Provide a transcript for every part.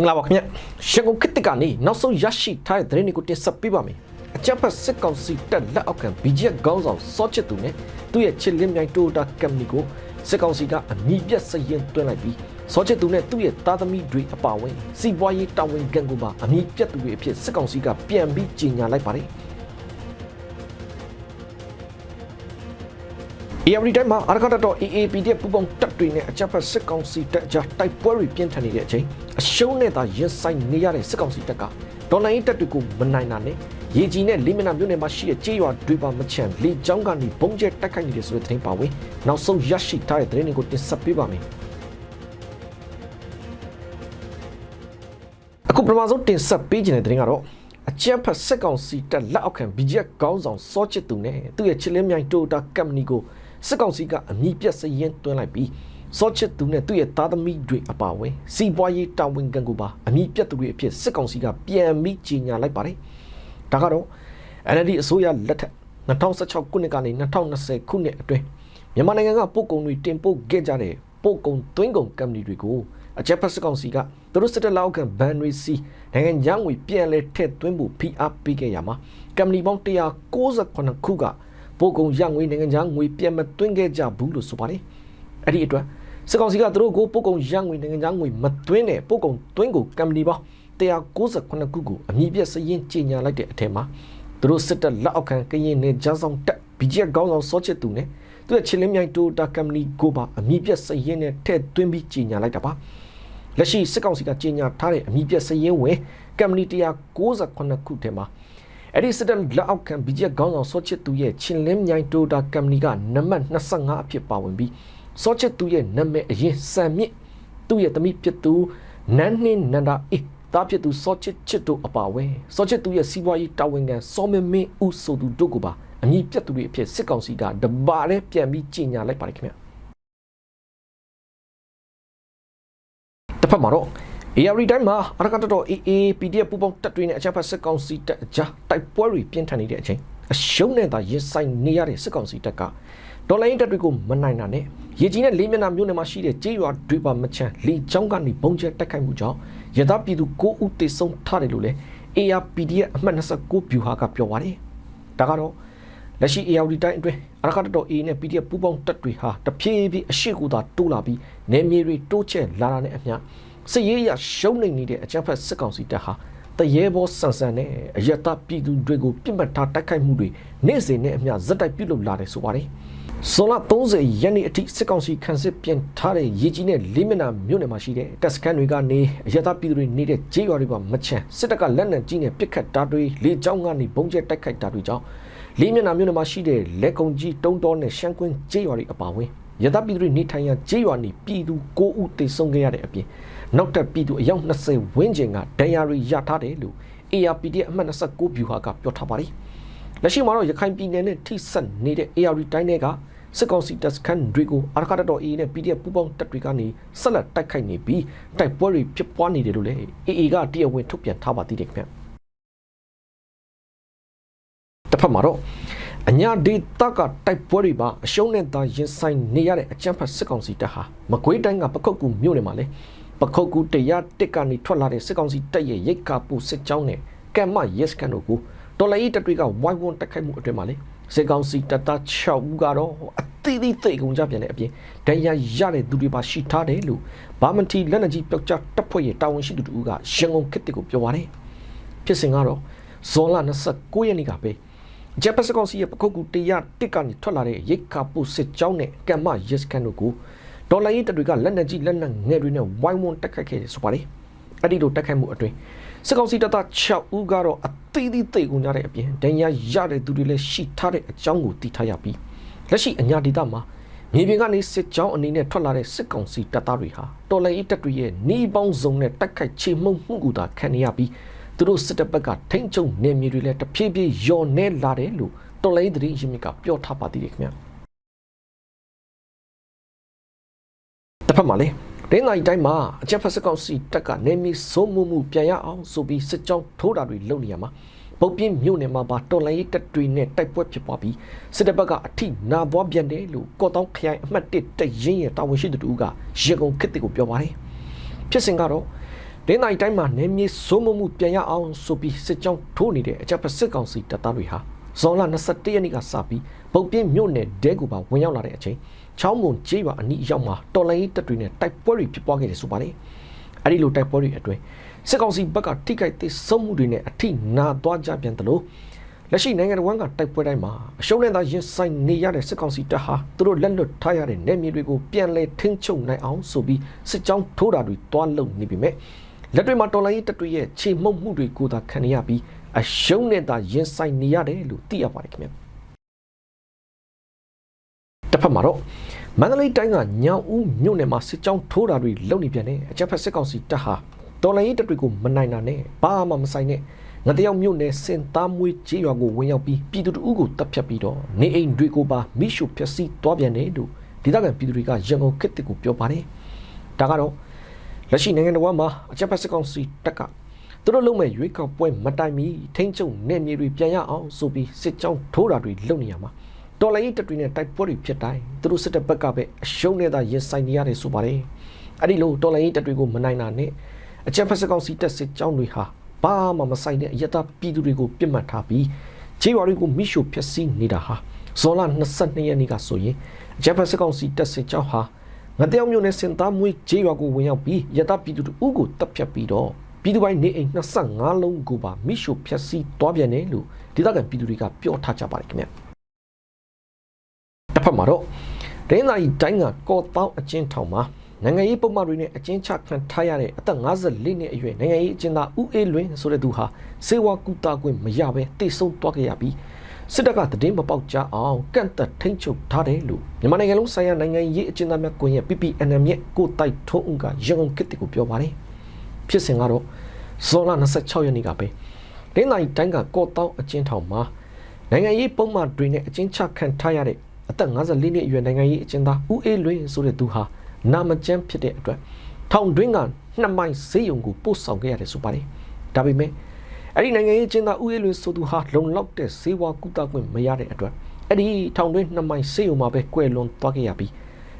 င်္ဂလာပါခင်ဗျရန်ကုန်ခေတ်တစ်ကနေနောက်ဆုံးရရှိထားတဲ့သတင်းတွေကိုတင်ဆက်ပေးပါမယ်အကြံဖတ်စစ်ကောင်စီတက်လက်အောက်ခံ BGF ခေါင်းဆောင်စောချစ်သူနဲ့သူ့ရဲ့ချစ်လင်းမြိုင်တိုတာကမ်ပဏီကိုစစ်ကောင်စီကအမိပြတ်စရင်တွန်းလိုက်ပြီးစောချစ်သူနဲ့သူ့ရဲ့သားသမီးတွေအပါအဝင်စီးပွားရေးတာဝန်ခံကိုပါအမိပြတ်သူတွေအဖြစ်စစ်ကောင်စီကပြန်ပြီးကြီးညာလိုက်ပါတယ် ARD တိုင်းမှာအရကတတော် AAPD ပူပေါင်းတပ်တွေနဲ့အကြမ်းဖက်စစ်ကောင်စီတပ်ကြားတိုက်ပွဲတွေပြင်းထန်နေတဲ့အချိန်အရှုံးနဲ့သာရင်ဆိုင်နေရတဲ့စစ်ကောင်စီတပ်ကဒေါ်လာရေးတပ်တွေကိုမနိုင်တာနဲ့ရေကြီးနဲ့လိမနာမြို့နယ်မှာရှိတဲ့ကြေးရွာတွေပါမချန်လေကြောင်းကနေဘုံကျဲတိုက်ခိုက်နေတဲ့ဆိုတဲ့သတင်းပါဝင်နောက်ဆုံးရရှိထားတဲ့သတင်းတွေကိုတင်ဆက်ပေးပါမယ်အခုပထမဆုံးတင်ဆက်ပေးခြင်းတဲ့သတင်းကတော့အကြမ်းဖက်စစ်ကောင်စီတပ်လက်အောက်ခံ BGF ခေါင်းဆောင်စောချစ်သူနဲ့သူ့ရဲ့ချစ်လင်းမြိုင်တိုတာကမ်ပဏီကို စစ်ကောင်စီကအမိပြတ်စရင်တွန်းလိုက်ပြီးစောချစ်သူနဲ့သူ့ရဲ့သားသမီးတွေအပါအဝင်စီးပွားရေးတာဝန်ခံကိုပါအမိပြတ်သူတွေအဖြစ်စစ်ကောင်စီကပြန်ပြီးကြီးညာလိုက်ပါတယ်ဒါကတော့ NLD အစိုးရလက်ထက်2016ခုနှစ်ကနေ2020ခုနှစ်အတွင်းမြန်မာနိုင်ငံကပို့ကုန်တွေတင်ပို့ခဲ့ကြတဲ့ပို့ကုန်သွင်းကုန်ကမ္ပဏီတွေကိုအချက်ဖက်စစ်ကောင်စီကသူတို့စစ်တပ်လောက်ခံဘန်ရီစီနိုင်ငံခြားငွေပြန်လဲထည့်သွင်းဖို့ဖိအားပေးခဲ့ရမှာကမ္ပဏီပေါင်း198ခုက ပို့ကုန်ရငွေနိုင်ငံခြားငွေပြန်မသွင်းခဲ့ကြဘူးလို့ဆိုပါတယ်အဲ့ဒီအတွက်စစ်ကောင်စီကသူတို့ကိုပို့ကုန်ရငွေနိုင်ငံခြားငွေမသွင်းတဲ့ပို့ကုန်သွင်းကုန်ကမ္ပဏီပေါင်း198ခုကိုအမည်ပြစရင်ကြီးညာလိုက်တဲ့အထက်မှာသူတို့စစ်တပ်လက်အောက်ခံကရင်နယ်ဂျာဆောင်တက် BGF ကောင်းဆောင်စောချစ်သူနဲ့သူရဲ့ချင်းလင်းမြိုင်တိုတာကမ္ပဏီကိုပါအမည်ပြစရင်နဲ့ထည့်သွင်းပြီးကြီးညာလိုက်တာပါလက်ရှိစစ်ကောင်စီကကြီးညာထားတဲ့အမည်ပြစရင်ဝင်ကမ္ပဏီ198ခုထဲမှာ အဲ့ဒီစစ်တပ်လက်အောက်ခံ BGF ခေါင်းဆောင်စောချစ်သူရဲ့ချင်းလင်းမြိုင်တိုတာကမ္ပဏီကနံပါတ်25အဖြစ်ပါဝင်ပြီးစောချစ်သူရဲ့နာမည်အရင်စံမြင့်သူ့ရဲ့သမီးဖြစ်သူနန်းနှင်းနန္ဒာအေးတာဖြစ်သူစောချစ်ချစ်တို့အပါအဝင်စောချစ်သူရဲ့စီးပွားရေးတာဝန်ခံစောမင်းမင်းဦးဆိုသူတို့ကိုပါအမည်ပြတ်သူတွေအဖြစ်စစ်ကောင်စီကတပါးနဲ့ပြန်ပြီးကြီးညာလိုက်ပါတယ်ခင်ဗျတစ်ဖက်မှာတော့ ARD တိုင်းမှာအရကတတော် AA PDF ပူပေါင်းတပ်တွေနဲ့အကြမ်းဖက်စစ်ကောင်စီတပ်အကြားတိုက်ပွဲတွေပြင်းထန်နေတဲ့အချိန်အရှုံးနဲ့သာရင်ဆိုင်နေရတဲ့စစ်ကောင်စီတပ်ကဒေါ်လာရင်းတပ်တွေကိုမနိုင်တာနဲ့ရေကြီးနဲ့လေးမျက်နှာမြို့နယ်မှာရှိတဲ့ကြေးရွာတွေပါမချန်လေချောင်းကနေဘုံကျဲတိုက်ခိုက်မှုကြောင့်ရသပြည်သူ9ဦးသေဆုံးထားတယ်လို့လည်း ARPD ရဲ့အမှတ်29ဗျူဟာကပြောပါတယ်ဒါကတော့လက်ရှိ ARD တိုင်းအတွင်းအရကတတော် A နဲ့ PDF ပူပေါင်းတပ်တွေဟာတဖြည်းဖြည်းအရှိကူသာတိုးလာပြီးနယ်မြေတွေတိုးချဲ့လာတာနဲ့အမျှ စစ်ရေးရရှုံးနေနေတဲ့အကြမ်းဖက်စစ်ကောင်စီတပ်ဟာတရေဘောဆန်ဆန်နဲ့အယက်သားပြည်သူတွေကိုပြစ်မှတ်ထားတိုက်ခိုက်မှုတွေနေ့စဉ်နဲ့အမျှဇက်တိုက်ပြုလုပ်လာတယ်ဆိုပါတယ်။ဇွန်လ30ရက်နေ့အထိစစ်ကောင်စီခန့်စစ်ပြန်ထားတဲ့ရေကြီးနဲ့လေးမျက်နှာမြို့နယ်မှာရှိတဲ့တပ်စခန်းတွေကနေအယက်သားပြည်သူတွေနေတဲ့ဂျေးရွာတွေပါမချန်စစ်တပ်ကလက်နက်ကြီးနဲ့ပစ်ခတ်တာတွေလေကြောင်းကနေဘုံကျဲတိုက်ခိုက်တာတွေကြောင့်လေးမျက်နှာမြို့နယ်မှာရှိတဲ့လက်ကုံကြီးတုံးတော်နဲ့ရှမ်းကွင်းဂျေးရွာတွေအပါအဝင် ရသပြည်သူတွေနေထိုင်ရာဂျေးရွာနေပြည်သူ9ဦးသေဆုံးခဲ့ရတဲ့အပြင်နောက်ထပ်ပြည်သူအယောက်20ဝန်းကျင်ကဒဏ်ရာတွေရထားတယ်လို့ ARPD အမှတ်29ဗျူဟာကပြောထားပါတယ်။လက်ရှိမှာတော့ရခိုင်ပြည်နယ်နဲ့ထိစပ်နေတဲ့ AR တိုင်းတွေကစစ်ကောင်စီတပ်စခန်းတွေကိုအာခါတတော် AA နဲ့ PDF ပူးပေါင်းတပ်တွေကနေဆက်လက်တိုက်ခိုက်နေပြီးတိုက်ပွဲတွေဖြစ်ပွားနေတယ်လို့လည်း AA ကတရားဝင်ထုတ်ပြန်ထားပါသေးတယ်ခင်ဗျ။တစ်ဖက်မှာတော့ အညာဒေတာကတိုက်ပွဲတွေပါအရှုံးနဲ့သာရင်ဆိုင်နေရတဲ့အကြမ်းဖက်စစ်ကောင်စီတပ်ဟာမကွေးတိုင်းကပခုတ်ကူမြို့နယ်မှာလေပခုတ်ကူတရားတစ်ကနေထွက်လာတဲ့စစ်ကောင်စီတပ်ရဲ့ရိတ်ကာပူစစ်ကြောင်းနဲ့ကမ်မရက်စကန်တို့ကိုတော်လိုင်းတပ်တွေကဝိုင်းဝန်းတိုက်ခိုက်မှုအတွင်းမှာလေစစ်ကောင်စီတပ်သား6ဦးကတော့အသေးသေးသိကုန်ကြပြန်တဲ့အပြင်ဒဏ်ရာရတဲ့သူတွေပါရှိထားတယ်လို့ဘာမန်တီလက်နက်ကြီးပျောက်ကြားတပ်ဖွဲ့ရဲ့တာဝန်ရှိသူတို့ကရန်ကုန်ခေတ်တစ်ကိုပြောပါတယ်ဖြစ်စဉ်ကတော့ဇွန်လ29ရက်နေ့ကပဲ ဂျပန်စကောင်စီရဲ့ပခုတ်ကူတရားတစ်ကနေထွက်လာတဲ့ရိတ်ကာပူစစ်ကြောင်းနဲ့ကမ်မရက်စကန်တို့ကိုဒေါ်လာရေးတပ်တွေကလက်နက်ကြီးလက်နက်ငယ်တွေနဲ့ဝိုင်းဝန်းတက်ခတ်ခဲ့တယ်ဆိုပါတယ်အဲ့ဒီလိုတက်ခတ်မှုအတွင်းစစ်ကောင်စီတပ်သား6ဦးကတော့အသေးသေးသိကုန်ကြတဲ့အပြင်ဒဏ်ရာရတဲ့သူတွေလည်းရှိထားတဲ့အကြောင်းကိုသိထားရပြီးလက်ရှိအညာဒေသမှာမြေပြင်ကနေစစ်ကြောင်းအနေနဲ့ထွက်လာတဲ့စစ်ကောင်စီတပ်သားတွေဟာတော်လှန်ရေးတပ်တွေရဲ့နှီးပေါင်းစုံနဲ့တိုက်ခိုက်ချေမှုန်းမှုကူတာခံနေရပြီး သူတို့စစ်တပ်ဘက်ကထိမ့်ချုံနေမြေတွေလည်းတဖြည်းဖြည်းလျော်နေလာတယ်လို့တော်လှန်ရေးသတင်းရင်းမြစ်ကပြောထားပါသေးတယ်ခင်ဗျာတစ်ဖက်မှာလည်းဒင်းနိုင်တိုင်းမှာအချက်ဖက်စကောင်စီတက်ကနေမီစိုးမှုမှုပြန်ရအောင်ဆိုပြီးစစ်ကြောင်းထိုးတာတွေလုပ်နေရမှာပုတ်ပြင်းမြို့နယ်မှာပါတော်လိုင်းတပ်တွေနဲ့တိုက်ပွဲဖြစ်ပွားပြီးစစ်တပ်ဘက်ကအထိနာပွားပြန်တယ်လို့ကော့တောင်းခရိုင်အမှတ်1တရင်ရဲ့တာဝန်ရှိသူတို့ကရေကုန်ခစ်တစ်ကိုပြောပါတယ်ဖြစ်စဉ်ကတော့ ဒင်းနိုင်တိုင်းမှာနေမြေစိုးမိုးမှုပြန်ရအောင်ဆိုပြီးစစ်ကြောင်းထိုးနေတဲ့အကြပ်ဖက်စစ်ကောင်စီတပ်သားတွေဟာဇွန်လ21ရက်နေ့ကစပြီးပုတ်ပြင်းမြို့နယ်ဒဲကူပါဝင်ရောက်လာတဲ့အချိန်ချောင်းမုံကျေးရွာအနီးအရောက်မှာတော်လိုင်းရေးတပ်တွေနဲ့တိုက်ပွဲတွေဖြစ်ပွားခဲ့တယ်ဆိုပါတယ်။အဲဒီလိုတိုက်ပွဲတွေအတွင်းစစ်ကောင်စီဘက်ကထိခိုက်သေးဆုံးမှုတွေနဲ့အထိနာသွားကြပြန်တယ်လို့လက်ရှိနိုင်ငံတော်ကတိုက်ပွဲတိုင်းမှာအရှုံးနဲ့သာရင်ဆိုင်နေရတဲ့စစ်ကောင်စီတပ်ဟာသူတို့လက်လွတ်ထားရတဲ့နယ်မြေတွေကိုပြန်လည်ထိန်းချုပ်နိုင်အောင်ဆိုပြီးစစ်ကြောင်းထိုးတာတွေတွားလုံနေပြီမဲ့ လက်တွေမှာတော်လိုင်းရေးတပ်တွေရဲ့ခြေမှုတ်မှုတွေကိုသာခံရပြီးအရှုံးနဲ့သာရင်ဆိုင်နေရတယ်လို့သိရပါတယ်ခင်ဗျာတစ်ဖက်မှာတော့မန္တလေးတိုင်းကညောင်ဦးမြို့နယ်မှာစစ်ကြောင်းထိုးတာတွေလုပ်နေပြန်တယ်အကြက်ဖက်စစ်ကောင်စီတပ်ဟာတော်လိုင်းရေးတပ်တွေကိုမနိုင်တာနဲ့ဘာမှမဆိုင်နဲ့ငတယောက်မြို့နယ်စင်သားမွေးကြေးရွာကိုဝင်ရောက်ပြီးပြည်သူတို့ကိုတပ်ဖြတ်ပြီးတော့နေအိမ်တွေကိုပါမိရှုဖျက်ဆီးသွားပြန်တယ်လို့ဒေသခံပြည်သူတွေကရန်ကုန်ခေတ်တစ်ကိုပြောပါတယ်ဒါကတော့ လက်ရှိနိုင်ငံတော်မှာအကြက်ဖက်စစ်ကောင်စီတပ်ကသူတို့လုံးမဲ့ရွေးကောက်ပွဲမတိုင်မီထိန်းချုပ်နေမြေတွေပြန်ရအောင်ဆိုပြီးစစ်ကြောင်းထိုးတာတွေလုပ်နေရမှာတော်လိုင်းတပ်တွေနဲ့တိုက်ပွဲတွေဖြစ်တိုင်းသူတို့စစ်တပ်ဘက်ကပဲအရှုံးနဲ့သာရင်ဆိုင်နေရတယ်ဆိုပါတယ်အဲ့ဒီလိုတော်လိုင်းတပ်တွေကိုမနိုင်တာနဲ့အကြက်ဖက်စစ်ကောင်စီတပ်စစ်ကြောင်းတွေဟာဘာမှမဆိုင်တဲ့အယက်သားပြည်သူတွေကိုပြစ်မှတ်ထားပြီးခြေဝါတွေကိုမိရှုဖျက်ဆီးနေတာဟာဇွန်လ22ရက်နေ့ကဆိုရင်အကြက်ဖက်စစ်ကောင်စီတပ်စစ်ကြောင်းဟာ ငတယောက်မြို့နယ်စင်သားမွေးခြေရွာကိုဝင်ရောက်ပြီးယက်သားပြည်သူတို့ကိုတပ်ဖြတ်ပြီးတော့ပြည်သူပိုင်းနေအိမ်25လုံးကိုပါမိရှုဖျက်ဆီးသွားပြန်တယ်လို့ဒေသခံပြည်သူတွေကပြောထားကြပါတယ်ခင်ဗျတစ်ဖက်မှာတော့ဒင်းသာရီတိုင်းကကော့တောင်းအချင်းထောင်မှာနိုင်ငံရေးပုံမှန်တွေနဲ့အချင်းချခံထားရတဲ့အသက်54နှစ်အရွယ်နိုင်ငံရေးအကျဉ်းသားဦးအေးလွင်ဆိုတဲ့သူဟာစေဝါကူတာခွင့်မရဘဲတိတ်ဆုံးသွားခဲ့ရပြီး စစ်တပ်ကတည်င်းမပေါက်ကြအောင်ကန့်သက်ထိန်းချုပ်ထားတယ်လို့မြန်မာနိုင်ငံလုံးဆိုင်ရာနိုင်ငံရေးအကျဉ်းသားများကွန်ရက် PPNM ရဲ့ကိုတိုက်ထုံးဦးကရန်ကုန်ခေတ်ကိုပြောပါတယ်ဖြစ်စဉ်ကတော့ဇွန်လ26ရက်နေ့ကပဲဒင်းနိုင်တိုင်းကကော့တောင်းအကျဉ်းထောင်မှာနိုင်ငံရေးပုံမှန်တွေနဲ့အချင်းချခံထားရတဲ့အသက်54နှစ်အရွယ်နိုင်ငံရေးအကျဉ်းသားဦးအေးလွင်ဆိုတဲ့သူဟာနာမကျန်းဖြစ်တဲ့အတွက်ထောင်တွင်းကနှစ်မိုင်ဆေးရုံကိုပို့ဆောင်ခဲ့ရတယ်ဆိုပါတယ်။ဒါပေမဲ့ အဲ့ဒီနိုင်ငံရေးကျင်းသားဦးအေးလွင်ဆိုသူဟာလုံလောက်တဲ့ဈေးဝါကုသခွင့်မရတဲ့အတွက်အဲ့ဒီထောင်တွင်းနှစ်မိုင်ဆေးရုံမှာပဲကွယ်လွန်သွားခဲ့ရပြီး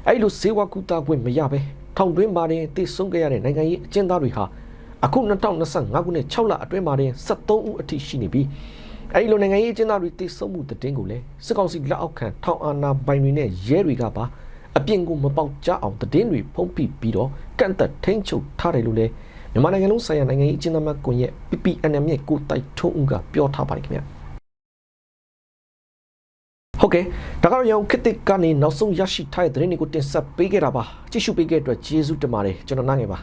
အဲ့လိုဈေးဝါကုသခွင့်မရပဲထောင်တွင်းမှာတင်တည်ဆုံးခဲ့ရတဲ့နိုင်ငံရေးအကျဉ်းသားတွေဟာအခု2025ခုနှစ်6လအတွင်းမှာတင်73ဦးအထိရှိနေပြီးအဲဒီလိုနိုင်ငံရေးအကျဉ်းသားတွေတည်ဆုံမှုတည်င်းကိုလည်းစစ်ကောင်စီလက်အောက်ခံထောင်အာဏာပိုင်တွေနဲ့ရဲတွေကပါအပြင်ကိုမပေါက်ကြအောင်တည်င်းတွေဖုံးဖိပြီးတော့ကန့်သက်ထိန်းချုပ်ထားတယ်လို့လည်း မြန်မာနိုင်ငံလုံးဆိုင်ရာနိုင်ငံရေးအကျဉ်းသားများကွန်ရက် PPNM ရဲ့ကိုတိုက်ထုံးဦးကပြောထားပါတယ်ခင်ဗျာဟုတ်ကဲ့ဒါကတော့ရောင်ခစ်တစ်ကနေနောက်ဆုံးရရှိထားတဲ့သတင်းတွေကိုတင်ဆက်ပေးခဲ့တာပါကြည့်ရှုပေးခဲ့တဲ့အတွက်ကျေးဇူးတင်ပါတယ်ကျွန်တော်နိုင်ငယ်ပါ